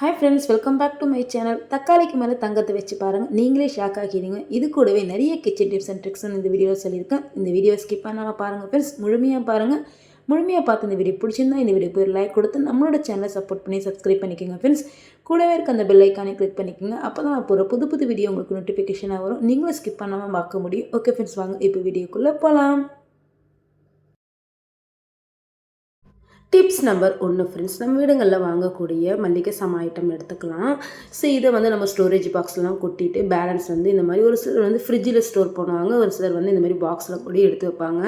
Hi friends welcome back to my channel தக்காளிக்கு மேலே தங்கத்தை வச்சு பாருங்கள் நீங்களே ஷாக் ஆகிடுங்க இது கூடவே நிறைய கிச்சன் டிப்ஸ் அண்ட் ட்ரிக்ஸ் இந்த வீடியோவில் சொல்லியிருக்கேன். இந்த வீடியோ ஸ்கிப் பண்ணாமல் பாருங்கள் ஃப்ரெண்ட்ஸ் முழுமையாக பாருங்கள் முழுமையாக பார்த்து இந்த வீடியோ பிடிச்சிருந்தா இந்த வீடியோ போய் லைக் கொடுத்து நம்மளோட சேனலை சப்போர்ட் பண்ணி சப்ஸ்கிரைப் பண்ணிக்கோங்க ஃப்ரெண்ட்ஸ் கூடவே இருக்க அந்த பெல் ஐக்கானே கிளிக் பண்ணிக்கோங்க. அப்போ தான் நான் போகிற புது புது வீடியோ உங்களுக்கு நோட்டிஃபிகேஷனாக வரும். நீங்களும் ஸ்கிப் பண்ணாமல் பார்க்க முடியும். ஓகே ஃப்ரெண்ட்ஸ் வாங்க இப்போ வீடியோக்குள்ளே போகலாம் டிப்ஸ் நம்பர் ஒன்று ஃப்ரெண்ட்ஸ் நம்ம வீடுங்களில் வாங்கக்கூடிய மல்லிகை சம ஐட்டம் எடுத்துக்கலாம். ஸோ இதை வந்து நம்ம ஸ்டோரேஜ் பாக்ஸ்லாம் கொட்டிட்டு பேலன்ஸ் வந்து இந்த மாதிரி ஒரு சிலர் வந்து ஃப்ரிட்ஜில் ஸ்டோர் பண்ணுவாங்க. ஒரு சிலர் வந்து இந்த மாதிரி பாக்ஸில் கூட எடுத்து வைப்பாங்க.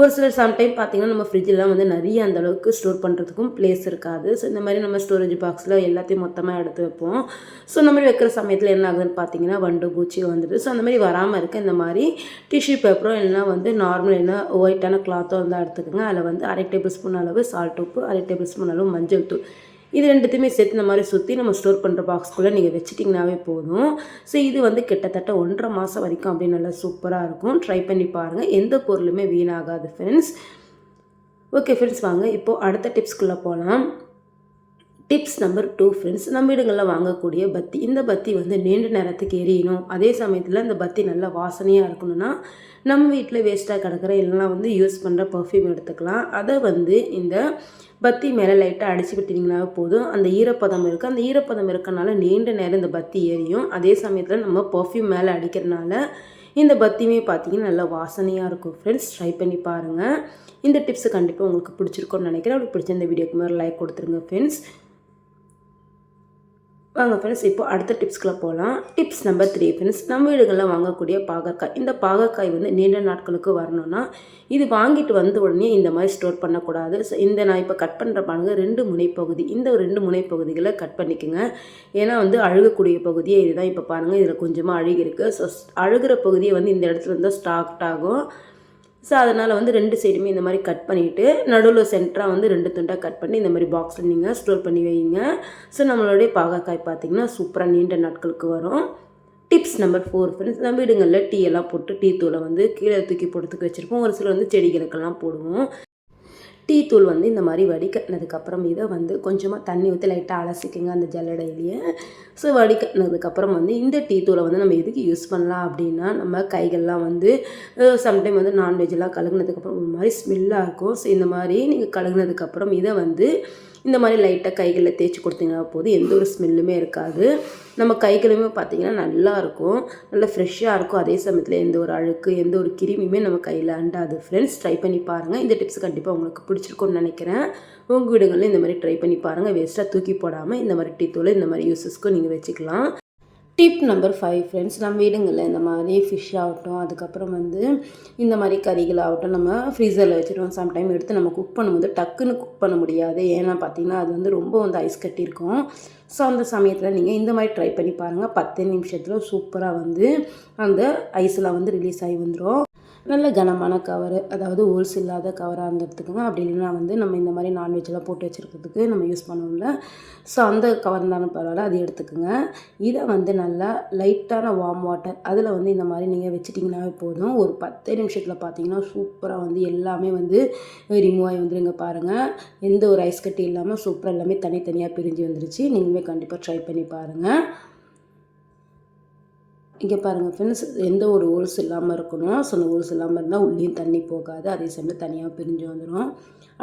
ஒரு சிலர் சம்டைம் பார்த்திங்கன்னா நம்ம ஃப்ரிட்ஜெலாம் வந்து நிறைய அந்த அளவுக்கு ஸ்டோர் பண்ணுறதுக்கும் பிளேஸ் இருக்காது. ஸோ இந்த மாதிரி நம்ம ஸ்டோரேஜ் பாக்ஸில் எல்லாத்தையும் மொத்தமாக எடுத்து வைப்போம். ஸோ இந்த மாதிரி வைக்கிற சமயத்தில் என்ன ஆகுதுன்னு பார்த்தீங்கன்னா வண்டு பூச்சி வந்துடுது. ஸோ அந்த மாதிரி வராமல் இருக்க இந்த மாதிரி டிஷ்யூ பேப்பரும் இல்லைனா வந்து நார்மல் என்ன ஒயிட்டான கிளாத்தோ இருந்தால் எடுத்துக்கோங்க. அதில் வந்து அரை டேபிள் ஸ்பூன் அளவு சால்ட் உப்பு அரை டேபிள் ஸ்பூன் அளவு மஞ்சள் தூள். இது ரெண்டுத்தையுமே சேர்த்து இந்த மாதிரி சுற்றி நம்ம ஸ்டோர் பண்ணுற பாக்ஸ்குள்ளே நீங்கள் வச்சிட்டிங்கனாவே போதும். ஸோ இது வந்து கிட்டத்தட்ட ஒன்றரை மாதம் வரைக்கும் அப்படியே நல்லா சூப்பராக இருக்கும். ட்ரை பண்ணி பாருங்கள் எந்த பொருளுமே வீணாகாது ஃப்ரெண்ட்ஸ் ஓகே ஃப்ரெண்ட்ஸ் வாங்க. இப்போது அடுத்த டிப்ஸ்குள்ளே போகலாம் டிப்ஸ் நம்பர் டூ ஃப்ரெண்ட்ஸ் நம்ம வீடுங்களில் வாங்கக்கூடிய பத்தி இந்த பத்தி வந்து நீண்ட நேரத்துக்கு எரியணும். அதே சமயத்தில் இந்த பத்தி நல்லா வாசனையாக இருக்கணும்னா நம்ம வீட்டில் வேஸ்ட்டாக கிடக்கிற எல்லாம் வந்து யூஸ் பண்ணுற பர்ஃப்யூம் எடுத்துக்கலாம். அதை வந்து இந்த பத்தி மேலே லைட்டாக அடிச்சு விட்டிங்கன்னா போதும். அந்த ஈரப்பதம் இருக்குது அந்த ஈரப்பதம் இருக்கனால நீண்ட நேரம் இந்த பத்தி எரியும். அதே சமயத்தில் நம்ம பர்ஃப்யூம் மேலே அடிக்கிறனால இந்த பத்தியுமே பார்த்தீங்கன்னா நல்லா வாசனையாக இருக்கும் ஃப்ரெண்ட்ஸ் ட்ரை பண்ணி பாருங்கள் இந்த டிப்ஸு கண்டிப்பாக உங்களுக்கு பிடிச்சிருக்கோன்னு நினைக்கிறேன். அப்படி பிடிச்ச இந்த வீடியோக்கு மேலே லைக் கொடுத்துருங்க ஃப்ரெண்ட்ஸ் வாங்க ஃப்ரெண்ட்ஸ் இப்போ அடுத்த டிப்ஸ்க்குள்ளே போகலாம் டிப்ஸ் நம்பர் த்ரீ ஃப்ரெண்ட்ஸ் நம்ம வீடுகளில் வாங்கக்கூடிய பாகக்காய் இந்த பாகக்காய் வந்து நீண்ட நாட்களுக்கு வரணும்னா இது வாங்கிட்டு வந்த உடனே இந்த மாதிரி ஸ்டோர் பண்ணக்கூடாது. ஸோ இந்த நான் இப்போ கட் பண்ணுற பாருங்க ரெண்டு முனைப்பகுதி. இந்த ரெண்டு முனைப்பகுதிகளை கட் பண்ணிக்கோங்க. ஏன்னா வந்து அழுகக்கூடிய பகுதியே இதுதான். இப்போ பாருங்கள் இதில் கொஞ்சமாக அழுகி இருக்குது ஸோ அழுகிற பகுதியை வந்து இந்த இடத்துல இருந்தால் ஸ்டாக்ட் ஆகும். ஸோ அதனால் வந்து ரெண்டு சைடுமே இந்த மாதிரி கட் பண்ணிவிட்டு நடுவில் சென்டராக வந்து ரெண்டு துண்டாக கட் பண்ணி இந்த மாதிரி பாக்ஸில் நீங்கள் ஸ்டோர் பண்ணி வைங்க. ஸோ நம்மளுடைய பாகக்காய் பார்த்திங்கன்னா சூப்பராக நீண்ட நாட்களுக்கு வரும். டிப்ஸ் நம்பர் ஃபோர் ஃப்ரெண்ட்ஸ் நம்ம வீடுங்களில் டீ எல்லாம் போட்டு டீ தூளை வந்து கீழே தூக்கி போட்டுக்கு வச்சுருப்போம். ஒரு சிலர் வந்து செடிகளுக்கெல்லாம் போடுவோம். டீ தூள் வந்து இந்த மாதிரி வடிக்கினதுக்கப்புறம் இதை வந்து கொஞ்சமாக தண்ணி ஊற்றி லைட்டாக அலசிக்குங்க அந்த ஜல்லடையிலேயே ஸோ வடிக்கினதுக்கப்புறம் வந்து இந்த டீ தூளை வந்து நம்ம எதுக்கு யூஸ் பண்ணலாம் அப்படின்னா நம்ம கைகள்லாம் வந்து சம்டைம் வந்து நான்வெஜ்லாம் கழுகுனதுக்கப்புறம் ஒரு மாதிரி ஸ்மெல்லாக இருக்கும். ஸோ இந்த மாதிரி நீங்கள் கழுகுனதுக்கப்புறம் இதை வந்து இந்த மாதிரி லைட்டாக கைகளில் தேய்ச்சி கொடுத்தீங்கன்னா போதும். எந்த ஒரு ஸ்மெல்லுமே இருக்காது. நம்ம கைகளுமே பார்த்திங்கன்னா நல்லா இருக்கும். நல்லா ஃப்ரெஷ்ஷாக இருக்கும். அதே சமயத்தில் எந்த ஒரு அழுக்கு எந்த ஒரு கிருமியுமே நம்ம கையில் அண்டாது. ஃப்ரெண்ட்ஸ் ட்ரை பண்ணி பாருங்கள் இந்த டிப்ஸ் கண்டிப்பாக உங்களுக்கு பிடிச்சிருக்கும்னு நினைக்கிறேன். உங்கள் வீடுகளில் இந்த மாதிரி ட்ரை பண்ணி பாருங்கள் வேஸ்ட்டாக தூக்கி போடாமல் இந்த மாதிரி டீ தூள் இந்த மாதிரி யூஸஸ்க்கும் நீங்கள் வச்சுக்கலாம். டிப் நம்பர் ஃபைவ் ஃப்ரெண்ட்ஸ் நம்ம வீடுங்களில் இந்த மாதிரி ஃபிஷ் ஆகட்டும் அதுக்கப்புறம் வந்து இந்த மாதிரி கறிகள் ஆகட்டும் நம்ம ஃப்ரீசரில் வச்சுருவோம். சம்டைம் எடுத்து நம்ம குக் பண்ணும்போது டக்குன்னு குக் பண்ண முடியாது. ஏன்னா பார்த்திங்கன்னா அது வந்து ரொம்ப வந்து ஐஸ் கட்டியிருக்கும். ஸோ அந்த சமயத்தில் நீங்கள் இந்த மாதிரி ட்ரை பண்ணி பாருங்கள் பத்து நிமிஷத்தில் சூப்பராக வந்து அந்த ஐஸில் வந்து ரிலீஸ் ஆகி வந்துடும் நல்ல கனமான கவர் அதாவது ஹோல்ஸ் இல்லாத கவராக இருந்துட்டுக்குங்க அப்படி இல்லைன்னா வந்து நம்ம இந்த மாதிரி நான்வெஜ்லாம் போட்டு வச்சுருக்கிறதுக்கு நம்ம யூஸ் பண்ணுவோம்ல. ஸோ அந்த கவர் இருந்தாலும் பரவாயில்ல அது எடுத்துக்கோங்க. இதை வந்து நல்லா லைட்டான வார்ம் வாட்டர் அதில் வந்து இந்த மாதிரி நீங்கள் வச்சுட்டிங்கனாவே போதும். ஒரு பத்து நிமிஷத்தில் பார்த்தீங்கன்னா சூப்பராக வந்து எல்லாமே வந்து ரிமூவ் ஆகி வந்துடுங்க பாருங்கள் எந்த ஒரு ஐஸ் கட்டி இல்லாமல் சூப்பராக எல்லாமே தனித்தனியாக பிரிஞ்சு வந்துருச்சு. நீங்களுமே கண்டிப்பாக ட்ரை பண்ணி பாருங்கள் இங்கே பாருங்கள் ஃப்ரெண்ட்ஸ் எந்த ஒரு ஹோல்ஸ் இல்லாமல் இருக்கணும். ஸோ அந்த ஹோல்ஸ் இல்லாமல் இருந்தால் உள்ளேயும் தண்ணி போகாது. அதே சமயம் தனியாக பிரிஞ்சு வந்துடும்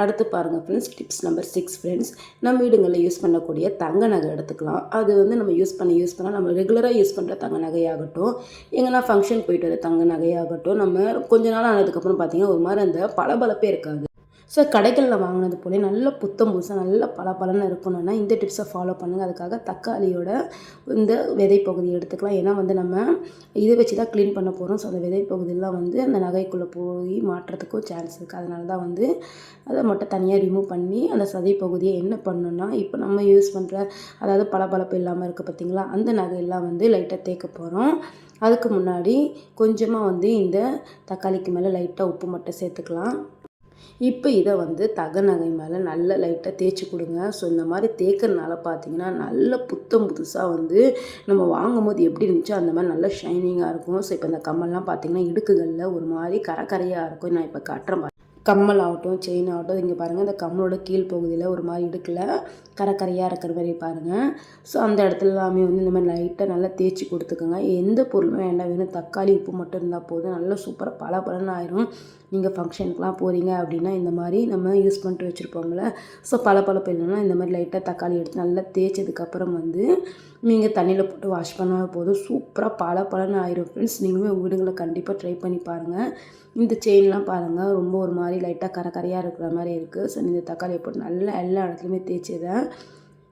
அடுத்து பாருங்கள் friends tips number six friends நம்ம வீடுங்களில் யூஸ் பண்ணக்கூடிய தங்க நகை எடுத்துக்கலாம். அது வந்து நம்ம யூஸ் பண்ண யூஸ் பண்ணால் நம்ம ரெகுலராக யூஸ் பண்ணுற தங்க நகையாகட்டும். எங்கன்னா ஃபங்க்ஷன் போயிட்டு வர தங்க நகையாகட்டும். நம்ம கொஞ்ச நாள் ஆனதுக்கப்புறம் பார்த்திங்கன்னா ஒரு மாதிரி அந்த பளபளப்பே இருக்காது. ஸோ கடைகளில் வாங்கினது போல நல்ல புத்தம் புதுசாக நல்ல பல பலன்னு இருக்கணும்னா இந்த டிப்ஸை ஃபாலோ பண்ணுங்கள் அதுக்காக தக்காளியோட இந்த விதை பகுதியை எடுத்துக்கலாம். ஏன்னா வந்து நம்ம இதை வச்சு தான் க்ளீன் பண்ண போகிறோம் ஸோ அந்த விதை பகுதியெலாம் வந்து அந்த நகைக்குள்ளே போய் மாட்டுறதுக்கும் சான்ஸ் இருக்குது அதனால தான் வந்து அதை மட்டும் தனியாக ரிமூவ் பண்ணி அந்த சதை பகுதியை என்ன பண்ணணும்னா இப்போ நம்ம யூஸ் பண்ணுற அதாவது பளபளப்பு இல்லாமல் இருக்குது பார்த்திங்களா? அந்த நகையெல்லாம் வந்து லைட்டாக தேய்க்க போகிறோம் அதுக்கு முன்னாடி கொஞ்சமாக வந்து இந்த தக்காளிக்கு மேலே லைட்டாக உப்பு மட்டும் சேர்த்துக்கலாம். இப்போ இதை வந்து தக நகை மேலே நல்ல லைட்டாக தேய்ச்சி கொடுங்க. ஸோ இந்த மாதிரி தேய்க்கறனால பார்த்தீங்கன்னா நல்ல புத்தம் புதுசாக வந்து நம்ம வாங்கும் போது எப்படி இருந்துச்சோ அந்த மாதிரி நல்ல ஷைனிங்காக இருக்கும். ஸோ இப்போ இந்த கம்மல்லாம் பார்த்தீங்கன்னா இடுக்குகளில் ஒரு மாதிரி கரக்கரையாக இருக்கும். நான் இப்போ காட்டுறேன் கம்மல் ஆகட்டும் செயின் ஆகட்டும் இங்கே பாருங்கள் இந்த கம்மலோட கீழ் பகுதியில் ஒரு மாதிரி இடுக்கில் கரக்கரையாக இருக்கிற மாதிரி பாருங்கள் ஸோ அந்த இடத்துல எல்லாமே வந்து இந்த மாதிரி லைட்டாக நல்லா தேய்ச்சி கொடுத்துக்கோங்க. எந்த பொருளும் வேண்டாம் வேணும் தக்காளி உப்பு மட்டும் இருந்தால் போதும். நல்லா சூப்பராக பல பலன்னு ஆயிரும். நீங்கள் ஃபங்க்ஷனுக்குலாம் போகிறீங்க அப்படின்னா இந்த மாதிரி நம்ம யூஸ் பண்ணிட்டு வச்சுருப்போம்ல. ஸோ பல பல இல்லைன்னா இந்த மாதிரி லைட்டாக தக்காளி எடுத்து நல்லா தேய்ச்சதுக்கப்புறம் வந்து நீங்கள் தண்ணியில் போட்டு வாஷ் பண்ணால் போதும். சூப்பராக பல பலன்னு ஆயிரும். ஃப்ரெண்ட்ஸ் நீங்களும் உங்கள் வீடுங்களை கண்டிப்பாக ட்ரை பண்ணி பாருங்கள் இந்த செயின்லாம் பாருங்கள் ரொம்ப ஒரு மாதிரி லைட்டாக கரக்கரையாக கரையாக இருக்கிற மாதிரி இருக்குது ஸோ இந்த தக்காளியை போட்டு நல்லா எல்லா இடத்துலையுமே தேய்ச்சிதேன்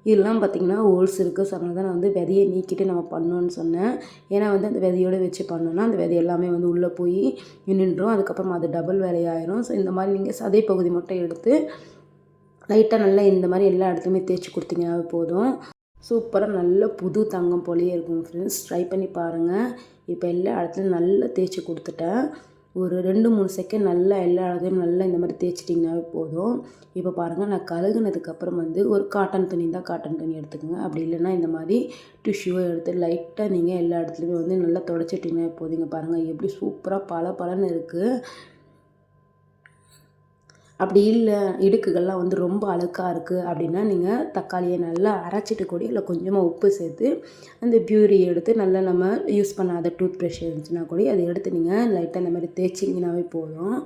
இதெல்லாம் பார்த்திங்கன்னா ஹோல்ஸ் இருக்குது ஸோ அதனால தான் நான் வந்து விதையை நீக்கிட்டு நம்ம பண்ணோன்னு சொன்னேன். ஏன்னா வந்து அந்த விதையோடு வச்சு பண்ணோன்னா அந்த விதை எல்லாமே வந்து உள்ளே போய் நின்றுடும். அதுக்கப்புறம் அது டபுள் வேலையாயிரும் ஸோ இந்த மாதிரி நீங்கள் சதை பகுதி மட்டும் எடுத்து லைட்டாக நல்லா இந்த மாதிரி எல்லா இடத்துலையுமே தேய்ச்சி கொடுத்தீங்கன்னாவே போதும். சூப்பராக நல்ல புது தங்கம் போலேயே இருக்கும் ஃப்ரெண்ட்ஸ் ட்ரை பண்ணி பாருங்கள் இப்போ எல்லா இடத்துலையும் நல்லா தேய்ச்சி கொடுத்துட்டேன். ஒரு ரெண்டு மூணு செகண்ட் நல்லா எல்லா இடத்தையும் நல்லா இந்த மாதிரி தேய்ச்சிட்டிங்கனாவே போதும். இப்போ பாருங்கள் நான் கழுகுனதுக்கப்புறம் வந்து ஒரு காட்டன் துணி தான் காட்டன் துணி எடுத்துக்கோங்க. அப்படி இல்லைன்னா இந்த மாதிரி டிஷ்யூவை எடுத்து லைட்டாக நீங்கள் எல்லா இடத்துலையுமே வந்து நல்லா தொடச்சிட்டிங்கன்னா போதுங்க பாருங்கள் எப்படி சூப்பராக பல பலன்னு இருக்குது அப்படி இல்லை இடுக்குகள்லாம் வந்து ரொம்ப அழுக்காக இருக்குது அப்படின்னா நீங்கள் தக்காளியை நல்லா அரைச்சிட்டு கூட இல்லை கொஞ்சமாக உப்பு சேர்த்து அந்த பியூரி எடுத்து நல்லா நம்ம யூஸ் பண்ணாத டூத் ப்ரஷ் இருந்துச்சுன்னா கூட அதை எடுத்து நீங்கள் லைட்டாக இந்த மாதிரி தேய்ச்சிங்கனாவே போதும்.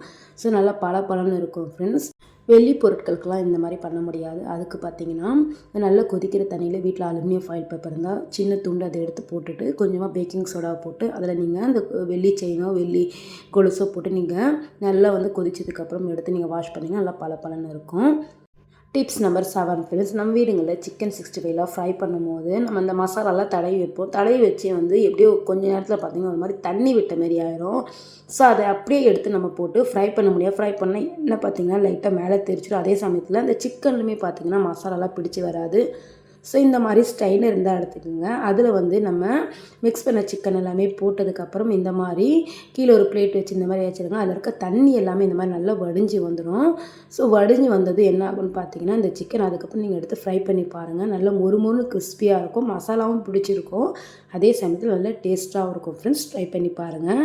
ஸோ நல்லா பல பலன்னு இருக்கும் ஃப்ரெண்ட்ஸ் வெள்ளி பொருட்களுக்கெல்லாம் இந்த மாதிரி பண்ண முடியாது. அதுக்கு பார்த்தீங்கன்னா நல்லா கொதிக்கிற தண்ணியில் வீட்டில் அலுமினியம் ஃபாயில் பேப்பர் இருந்தால் சின்ன துண்டு அதை எடுத்து போட்டுட்டு கொஞ்சமாக பேக்கிங் சோடா போட்டு அதில் நீங்கள் அந்த வெள்ளி செயினோ வெள்ளி கொலுசோ போட்டு நீங்கள் நல்லா வந்து கொதிச்சதுக்கப்புறம் எடுத்து நீங்கள் வாஷ் பண்ணிங்கன்னா நல்லா பல பலன்னு இருக்கும். டிப்ஸ் நம்பர் செவன் ஃப்ரெண்ட்ஸ் நம்ம வீடுங்களில் சிக்கன் சிக்ஸ்டி ஃபைவ்லாம் ஃப்ரை பண்ணும்போது நம்ம அந்த மசாலாலாம் தடவி வைப்போம். தடவி வச்சு வந்து எப்படியோ கொஞ்ச நேரத்தில் பார்த்திங்கன்னா ஒரு மாதிரி தண்ணி விட்ட மாரி ஆயிரும். ஸோ அதை அப்படியே எடுத்து நம்ம போட்டு ஃப்ரை பண்ண முடியாது ஃப்ரை பண்ணால் என்ன பார்த்திங்கன்னா லைட்டாக மேலே தெரிச்சிடும் அதே சமயத்தில் அந்த சிக்கன்லுமே பார்த்திங்கன்னா மசாலாலாம் பிடிச்சி வராது. ஸோ இந்த மாதிரி ஸ்டைல் இருந்தால் எடுத்துக்கோங்க. அதில் வந்து நம்ம மிக்ஸ் பண்ண சிக்கன் எல்லாமே போட்டதுக்கப்புறம் இந்த மாதிரி கீழே ஒரு பிளேட் வச்சு இந்த மாதிரி வச்சுருங்க. அதில் இருக்க தண்ணி எல்லாமே இந்த மாதிரி நல்லா வடிஞ்சு வந்துடும் ஸோ வடிஞ்சு வந்தது என்ன ஆகும்னு பார்த்தீங்கன்னா இந்த சிக்கன் அதுக்கப்புறம் நீங்கள் எடுத்து ஃப்ரை பண்ணி பாருங்கள் நல்லா மொறு மொறு கிறிஸ்பியாக இருக்கும். மசாலாவும் பிடிச்சிருக்கும். அதே சமயத்தில் நல்லா டேஸ்ட்டாகவும் இருக்கும். ஃப்ரெண்ட்ஸ் ட்ரை பண்ணி பாருங்கள்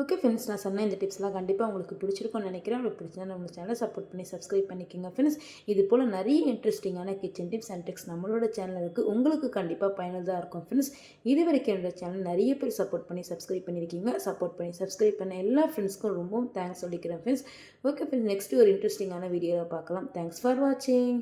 ஓகே ஃப்ரெண்ட்ஸ் நான் சொன்ன இந்த டிப்ஸ்லாம் கண்டிப்பாக உங்களுக்கு பிடிச்சிருக்கும்னு நினைக்கிறேன். உங்களுக்கு பிடிச்சா நம்ம சேனலை சப்போர்ட் பண்ணி சப்ஸ்கிரைப் பண்ணிக்கோங்க ஃப்ரெண்ட்ஸ் இது போல் நிறைய இன்ட்ரெஸ்டிங்கான கிச்சன் டிப்ஸ் அண்ட் ட்ரிக்ஸ் நம்மளோட சேனல் இருக்குது உங்களுக்கு கண்டிப்பாக பயனுள்ளதாக இருக்கும் ஃப்ரெண்ட்ஸ் இது வரைக்கும் என்னோட சேனல் நிறைய பேர் சப்போர்ட் பண்ணி சப்ஸ்கிரைப் பண்ணியிருக்கீங்க. சப்போர்ட் பண்ணி சப்ஸ்கிரைப் பண்ண எல்லா ஃப்ரெண்ட்ஸ்க்கும் ரொம்பவும் தேங்க்ஸ் சொல்லிக்கிறேன் ஃப்ரெண்ட்ஸ் ஓகே ஃப்ரெண்ட்ஸ் நெக்ஸ்ட்டு ஒரு இன்ட்ரெஸ்டிங்கான வீடியோவை பார்க்கலாம். தேங்க்ஸ் ஃபார் வாட்சிங்